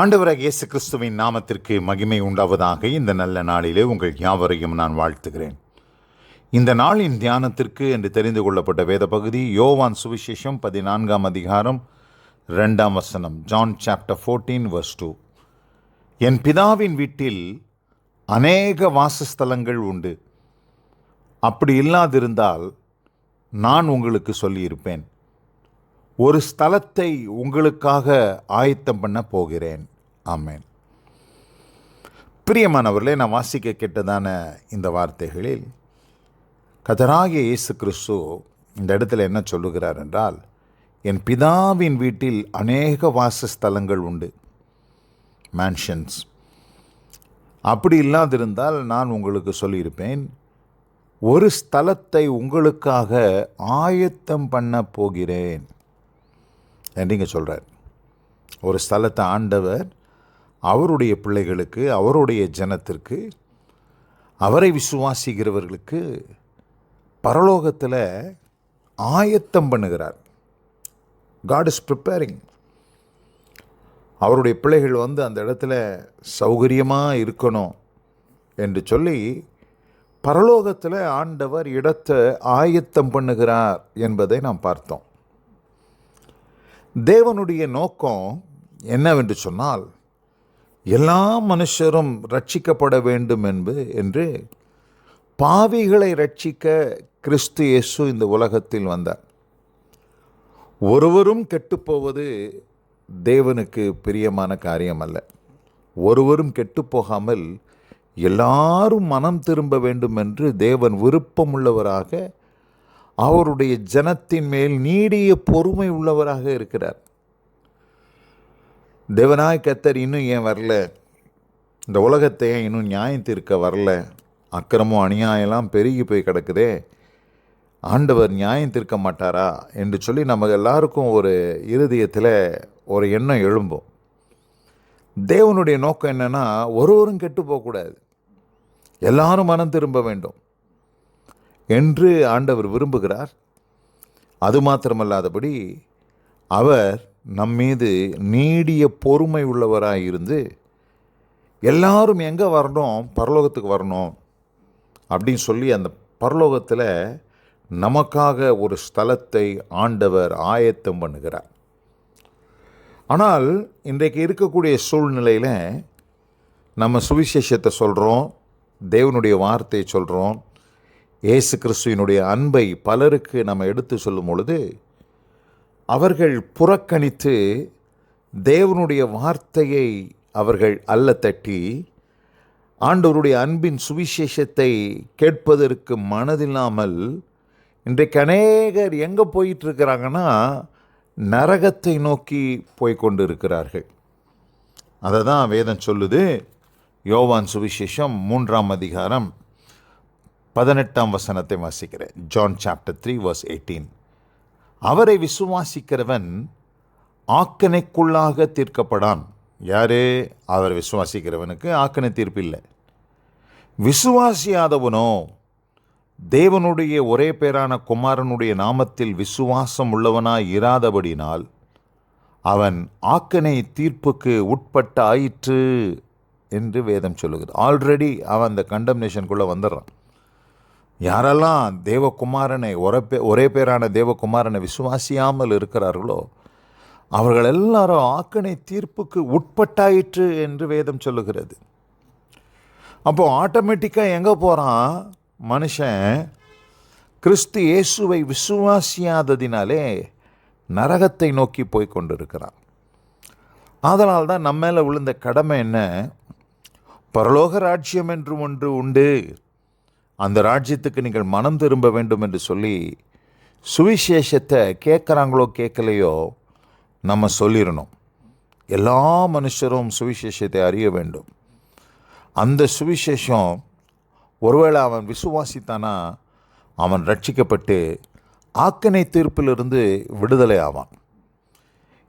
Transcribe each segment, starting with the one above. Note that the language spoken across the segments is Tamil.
ஆண்டவராக இயேசு கிறிஸ்துவின் நாமத்திற்கு மகிமை உண்டாவதாக இந்த நல்ல நாளிலே உங்கள் யாவரையும் நான் வாழ்த்துகிறேன். இந்த நாளின் தியானத்திற்கு என்று தெரிந்து கொள்ளப்பட்ட வேத பகுதி யோவான் சுவிசேஷம் பதினான்காம் அதிகாரம் ரெண்டாம் வசனம் John chapter fourteen verse two. என் பிதாவின் வீட்டில் அநேக வாசஸ்தலங்கள் உண்டு. அப்படி இல்லாதிருந்தால் நான் உங்களுக்கு சொல்லியிருப்பேன். ஒரு ஸ்தலத்தை உங்களுக்காக ஆயத்தம் பண்ண போகிறேன். ஆமேன். பிரியமானவர்களே நான் வாசிக்க கேட்டதான இந்த வார்த்தைகளில் கதராகிய இயேசு கிறிஸ்து இந்த இடத்துல என்ன சொல்லுகிறார் என்றால் என் பிதாவின் வீட்டில் அநேக வாசஸ்தலங்கள் உண்டு மேன்ஷன்ஸ் அப்படி இல்லாதிருந்தால் நான் உங்களுக்கு சொல்லியிருப்பேன் ஒரு ஸ்தலத்தை உங்களுக்காக ஆயத்தம் பண்ண போகிறேன். என்றீங்க சொல்கிறார். ஒரு ஸ்தலத்தை ஆண்டவர் அவருடைய பிள்ளைகளுக்கு அவருடைய ஜனத்திற்கு அவரை விசுவாசிக்கிறவர்களுக்கு பரலோகத்தில் ஆயத்தம் பண்ணுகிறார். காட் இஸ் ப்ரிப்பேரிங் அவருடைய பிள்ளைகள் வந்து அந்த இடத்துல சௌகரியமாக இருக்கணும் என்று சொல்லி பரலோகத்தில் ஆண்டவர் இடத்தை ஆயத்தம் பண்ணுகிறார் என்பதை நாம் பார்த்தோம். தேவனுடைய நோக்கம் என்னவென்று சொன்னால் எல்லா மனுஷரும் ரட்சிக்கப்பட வேண்டும் என்பது என்று பாவிகளை ரட்சிக்க கிறிஸ்து இயேசு இந்த உலகத்தில் வந்தார். ஒருவரும் கெட்டுப்போவது தேவனுக்கு பிரியமான காரியம் அல்ல. ஒருவரும் கெட்டுப்போகாமல் எல்லாரும் மனம் திரும்ப வேண்டும் என்று தேவன் விருப்பமுள்ளவராக அவருடைய ஜனத்தின் மேல் நீடிய பொறுமை உள்ளவராக இருக்கிறார். தேவனாய் கத்தர் இன்னும் ஏன் வரல? இந்த உலகத்தை ஏன் இன்னும் நியாயம் தீர்க்க வரல? அக்கிரமம் அநியாயம்லாம் பெருகி போய் கிடக்குதே. ஆண்டவர் நியாயம் தீர்க்க மாட்டாரா? என்று சொல்லி நம்ம எல்லாருக்கும் ஒரு இருதயத்தில் ஒரு எண்ணம் எழும்பும். தேவனுடைய நோக்கம் என்னென்னா ஒருவரும் கெட்டு போகக்கூடாது. எல்லாரும் மனம் திரும்ப வேண்டும். என்று ஆண்டவர் விரும்புகிறார். அது மாத்திரமல்லாதபடி அவர் நம்மீது நீடிய பொறுமை உள்ளவராக இருந்து எல்லாரும் எங்கே வரணும்? பரலோகத்துக்கு வரணும். அப்படின்னு சொல்லி அந்த பரலோகத்தில் நமக்காக ஒரு ஸ்தலத்தை ஆண்டவர் ஆயத்தம் பண்ணுகிறார். ஆனால் இன்றைக்கு இருக்கக்கூடிய சூழ்நிலையில் நம்ம சுவிசேஷத்தை சொல்கிறோம் தேவனுடைய வார்த்தையை சொல்கிறோம் இயேசு கிறிஸ்துவினுடைய அன்பை பலருக்கு நம்ம எடுத்து சொல்லும் பொழுது அவர்கள் புறக்கணித்து தேவனுடைய வார்த்தையை அவர்கள் அல்ல தட்டி ஆண்டவருடைய அன்பின் சுவிசேஷத்தை கேட்பதற்கு மனதில்லாமல் இன்றைக்கு அநேகர் எங்கே போயிட்டுருக்கிறாங்கன்னா நரகத்தை நோக்கி போய்கொண்டு இருக்கிறார்கள் அதை தான் வேதம் சொல்லுது யோவான் சுவிசேஷம் மூன்றாம் அதிகாரம் பதினெட்டாம் வசனத்தை வாசிக்கிறேன். John chapter three verse eighteen அவரை விசுவாசிக்கிறவன் ஆக்கனைக்குள்ளாக தீர்க்கப்படான். யாரு? அவர் விசுவாசிக்கிறவனுக்கு ஆக்கனை தீர்ப்பு இல்லை. விசுவாசியாதவனோ தேவனுடைய ஒரே பேரான குமாரனுடைய நாமத்தில் விசுவாசம் உள்ளவனாய் இராதபடினால் அவன் ஆக்கனை தீர்ப்புக்கு உட்பட்ட ஆயிற்று என்று வேதம் சொல்லுகிறது. ஆல்ரெடி அவன் அந்த கண்டம்னேஷனுக்குள்ளே வந்துடுறான். யாரெல்லாம் தேவகுமாரனை ஒரே ஒரே பேரான தேவகுமாரனை விசுவாசியாமல் இருக்கிறார்களோ அவர்கள் எல்லாரும் ஆக்கனை தீர்ப்புக்கு உட்பட்டாயிற்று என்று வேதம் சொல்லுகிறது. அப்போது ஆட்டோமேட்டிக்காக எங்கே போகிறான் மனுஷன் கிறிஸ்து இயேசுவை விசுவாசியாததினாலே நரகத்தை நோக்கி போய் கொண்டிருக்கிறான். அதனால் தான் நம்ம மேலே விழுந்த கடமை என்ன? பரலோக ராஜ்யம் என்று ஒன்று உண்டு. அந்த ராஜ்யத்துக்கு நீங்கள் மனம் திரும்ப வேண்டும் என்று சொல்லி சுவிசேஷத்தை கேட்குறாங்களோ கேட்கலையோ நம்ம சொல்லிடணும். எல்லா மனுஷரும் சுவிசேஷத்தை அறிய வேண்டும். அந்த சுவிசேஷம் ஒருவேளை அவன் விசுவாசித்தானா அவன் ரட்சிக்கப்பட்டு ஆக்கனை தீர்ப்பிலிருந்து விடுதலை ஆவான்.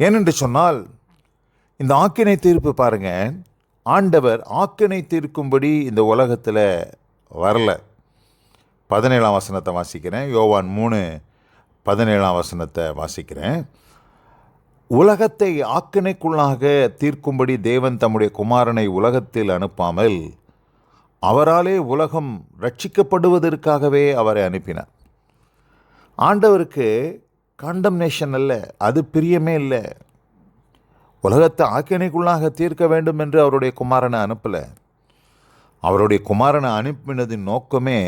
ஏனென்று சொன்னால் இந்த ஆக்கினை தீர்ப்பு பாருங்கள் ஆண்டவர் ஆக்கினை தீர்க்கும்படி இந்த உலகத்தில் வரல. பதினேழாம் வசனத்தை வாசிக்கிறேன். யோவான் மூணு பதினேழாம் வசனத்தை வாசிக்கிறேன். உலகத்தை ஆக்கினைக்குள்ளாக தீர்க்கும்படி தேவன் தம்முடைய குமாரனை உலகத்தில் அனுப்பாமல் அவராலே உலகம் ரட்சிக்கப்படுவதற்காகவே அவரை அனுப்பினார். ஆண்டவருக்கு காண்டம்னேஷன் அல்ல அது பிரியமே இல்லை. உலகத்தை ஆக்கினைக்குள்ளாக தீர்க்க வேண்டும் என்று அவருடைய குமாரனை அனுப்பலை. அவருடைய குமாரனை அனுப்பினதின் நோக்கமே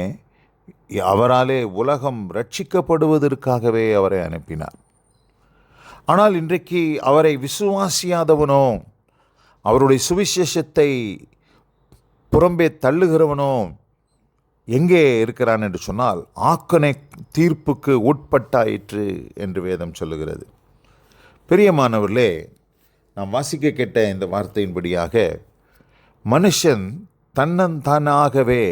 அவராலே உலகம் ரட்சிக்கப்படுவதற்காகவே அவரை அனுப்பினார். ஆனால் இன்றைக்கு அவரை விசுவாசியாதவனோ அவருடைய சுவிசேஷத்தை புறம்பே தள்ளுகிறவனோ எங்கே இருக்கிறான் என்று சொன்னால் ஆக்கனை தீர்ப்புக்கு உட்பட்டாயிற்று என்று வேதம் சொல்லுகிறது. பெரியமானவர்களே நாம் வாசிக்க கேட்ட இந்த வார்த்தையின்படியாக மனுஷன் தன்னந்தானாகவே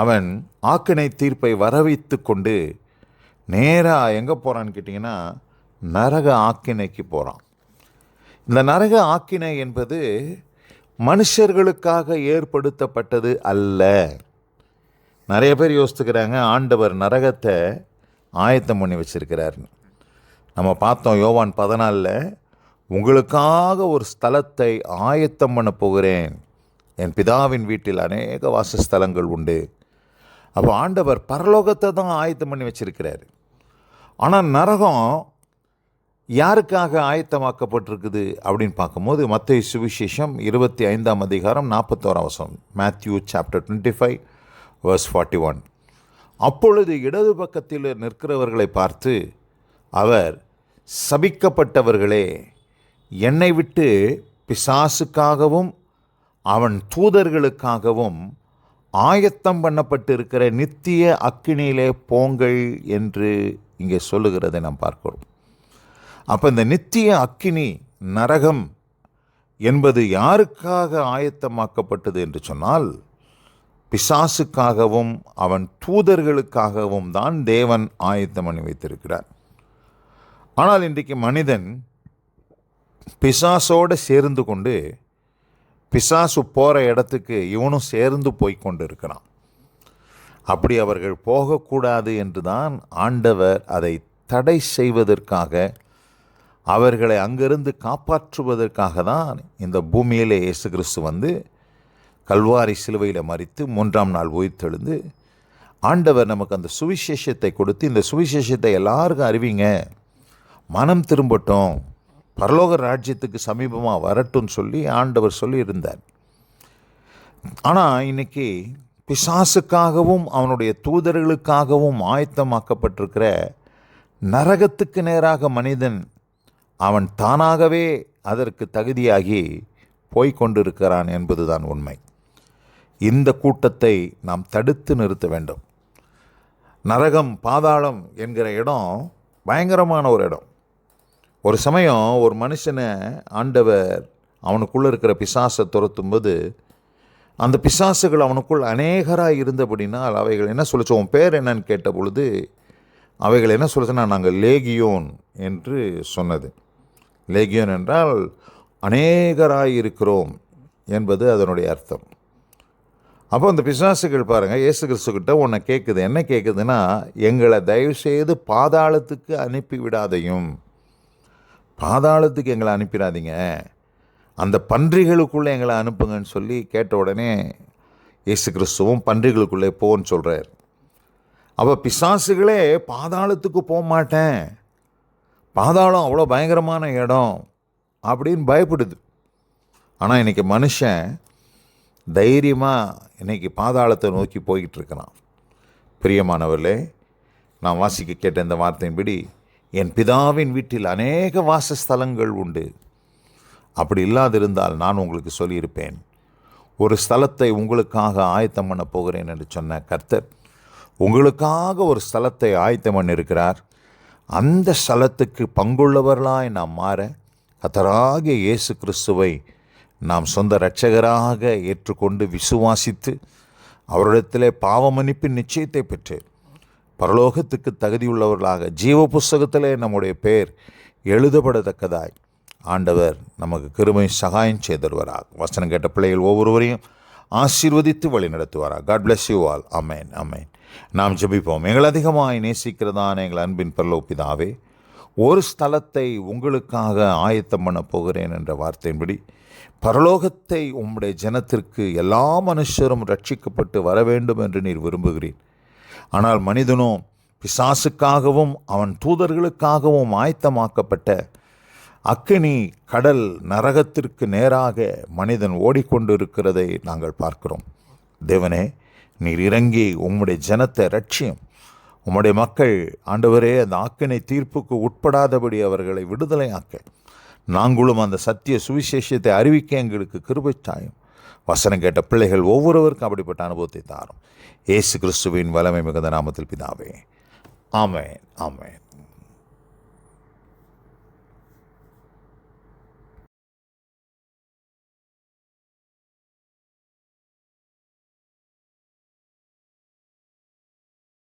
அவன் ஆக்கினை தீர்ப்பை வரவைத்து கொண்டு நேராக எங்கே போகிறான்னு கேட்டிங்கன்னா நரக ஆக்கினைக்கு போகிறான் இந்த நரக ஆக்கினை என்பது மனுஷர்களுக்காக ஏற்படுத்தப்பட்டது அல்ல. நிறைய பேர் யோசித்துக்கிறாங்க ஆண்டவர் நரகத்தை ஆயத்தம் பண்ணி வச்சிருக்கிறாருன்னு. நம்ம பார்த்தோம் யோவான் பதினாலில் உங்களுக்காக ஒரு ஸ்தலத்தை ஆயத்தம் பண்ண போகிறேன். என் பிதாவின் வீட்டில் அநேக வாசஸ்தலங்கள் உண்டு. அப்போ ஆண்டவர் பரலோகத்தை தான் ஆயத்தம் பண்ணி வச்சிருக்கிறாரு. ஆனால் நரகம் யாருக்காக ஆயத்தமாக்கப்பட்டிருக்குது அப்படின்னு பார்க்கும்போது மத்திய சுவிசேஷம் இருபத்தி ஐந்தாம் அதிகாரம் நாற்பத்தோராம் வசம் Matthew chapter twenty five verse forty one அப்பொழுது இடது பக்கத்தில் நிற்கிறவர்களை பார்த்து அவர் சபிக்கப்பட்டவர்களே என்னை விட்டு பிசாசுக்காகவும் அவன் தூதர்களுக்காகவும் ஆயத்தம் பண்ணப்பட்டிருக்கிற நித்திய அக்கினியிலே போங்கள் என்று இங்கே சொல்லுகிறதை நாம் பார்க்கிறோம். அப்போ இந்த நித்திய அக்கினி நரகம் என்பது யாருக்காக ஆயத்தமாக்கப்பட்டது என்று சொன்னால் பிசாசுக்காகவும் அவன் தூதர்களுக்காகவும் தான் தேவன் ஆயத்தம் பண்ணி வைத்திருக்கிறார். ஆனால் இன்றைக்கு மனிதன் பிசாசோடு சேர்ந்து கொண்டு பிசாசு போகிற இடத்துக்கு இவனும் சேர்ந்து போய் கொண்டிருக்கிறான். அப்படி அவர்கள் போகக்கூடாது என்று தான் ஆண்டவர் அதை தடை செய்வதற்காக அவர்களை அங்கிருந்து காப்பாற்றுவதற்காக தான் இந்த பூமியிலே இயேசு கிறிஸ்து வந்து கல்வாரி சிலுவையில் மறித்து மூன்றாம் நாள் உயிர்த்தெழுந்து ஆண்டவர் நமக்கு அந்த சுவிசேஷத்தை கொடுத்து இந்த சுவிசேஷத்தை எல்லாருக்கும் அறிவிங்க. மனம் திரும்பட்டும். பரலோக ராஜ்யத்துக்கு சமீபமாக வரட்டும்னு சொல்லி ஆண்டவர் சொல்லி இருந்தார் ஆனால் இன்னைக்கு பிசாசுக்காகவும் அவனுடைய தூதர்களுக்காகவும் ஆயத்தமாக்கப்பட்டிருக்கிற நரகத்துக்கு நேராக மனிதன் அவன் தானாகவே அதற்கு தகுதியாகி போய்கொண்டிருக்கிறான் என்பதுதான் உண்மை. இந்த கூட்டத்தை நாம் தடுத்து நிறுத்த வேண்டும். நரகம் பாதாளம் என்கிற இடம் பயங்கரமான ஒரு இடம். ஒரு சமயம் ஒரு மனுஷனை ஆண்டவர் அவனுக்குள்ளே இருக்கிற பிசாசை துரத்தும்போது அந்த பிசாசுகள் அவனுக்குள் அநேகராக இருந்தபடினால் அவைகள் என்ன சொல்லிச்சு? உன் பேர் என்னன்னு கேட்ட பொழுது அவைகள் என்ன சொல்லுச்சுன்னா நாங்கள் லேகியோன் என்று சொன்னது. லேகியோன் என்றால் அநேகராக இருக்கிறோம் என்பது அதனுடைய அர்த்தம். அப்போ அந்த பிசாசுகள் பாருங்கள் இயேசு கிறிஸ்துக்கிட்ட உன்னை கேட்குது என்ன கேட்குதுன்னா எங்களை தயவுசெய்து பாதாளத்துக்கு அனுப்பி விடாதையும் பாதாளத்துக்கு எங்களை அனுப்பிடாதீங்க. அந்த பன்றிகளுக்குள்ளே எங்களை அனுப்புங்கன்னு சொல்லி கேட்ட உடனே இயேசு கிறிஸ்துவும் பன்றிகளுக்குள்ளே போன்னு சொல்கிறார் அப்போ பிசாசுகளே பாதாளத்துக்கு போக மாட்டேன் பாதாளம் அவ்வளோ பயங்கரமான இடம். அப்படின்னு பயப்படுது. ஆனால் இன்றைக்கி மனுஷன் தைரியமாக இன்றைக்கி பாதாளத்தை நோக்கி போய்கிட்டு இருக்கிறான். பிரியமானவர்களே நான் வாசிக்க கேட்ட இந்த வார்த்தையின்படி என் பிதாவின் வீட்டில் அநேக வாசஸ்தலங்கள் உண்டு. அப்படி இல்லாதிருந்தால் நான் உங்களுக்கு சொல்லியிருப்பேன். ஒரு ஸ்தலத்தை உங்களுக்காக ஆயத்தம் பண்ண போகிறேன் என்று சொன்ன கர்த்தர் உங்களுக்காக ஒரு ஸ்தலத்தை ஆயத்தம் பண்ணியிருக்கிறார். அந்த ஸ்தலத்துக்கு பங்குள்ளவர்களாய் நாம் மாற கத்தராகிய இயேசு கிறிஸ்துவை நாம் சொந்த இரட்சகராக ஏற்றுக்கொண்டு விசுவாசித்து அவரிடத்திலே பாவமன்னிப்பின் நிச்சயத்தை பெற்று பரலோகத்துக்கு தகுதியுள்ளவர்களாக ஜீவ புஸ்தகத்திலே நம்முடைய பெயர் எழுதப்படத்தக்கதாய். ஆண்டவர் நமக்கு கிருமை சகாயம் செய்தருவராக. வசனம் கேட்ட பிள்ளைகள் ஒவ்வொருவரையும் ஆசீர்வதித்து வழி நடத்துவாராக God bless you all amen amen நாம் ஜெபிப்போம். எங்கள் அதிகமாக நேசிக்கிறதான எங்கள் அன்பின் பரலோப்பிதாவே ஒரு ஸ்தலத்தை உங்களுக்காக ஆயத்தம் பண்ண போகிறேன் என்ற வார்த்தையின்படி பரலோகத்தை உம்முடைய ஜனத்திற்கு எல்லா மனுஷரும் ரட்சிக்கப்பட்டு வர வேண்டும் என்று நீர் விரும்புகிறீர். ஆனால் மனிதனோ பிசாசுக்காகவும் அவன் தூதர்களுக்காகவும் ஆயத்தமாக்கப்பட்ட அக்கினி கடல் நரகத்திற்கு நேராக மனிதன் ஓடிக்கொண்டிருக்கிறதை நாங்கள் பார்க்கிறோம். தேவனே நீர் இறங்கி உம்முடைய ஜனத்தை ரட்சியம். உம்முடைய மக்கள் ஆண்டவரே அந்த ஆக்கினை தீர்ப்புக்கு உட்படாதபடி அவர்களை விடுதலையாக்க. நாங்களும் அந்த சத்திய சுவிசேஷத்தை அறிவிக்க எங்களுக்கு கிருபைச்சாயும் வசனம் கேட்ட பிள்ளைகள் ஒவ்வொருவருக்கும் அப்படிப்பட்ட அனுபவத்தை தாரும். இயேசு கிறிஸ்துவின் வலமை மிகுந்த நாமத்தில் பிதாவே. ஆமேன் ஆமேன்.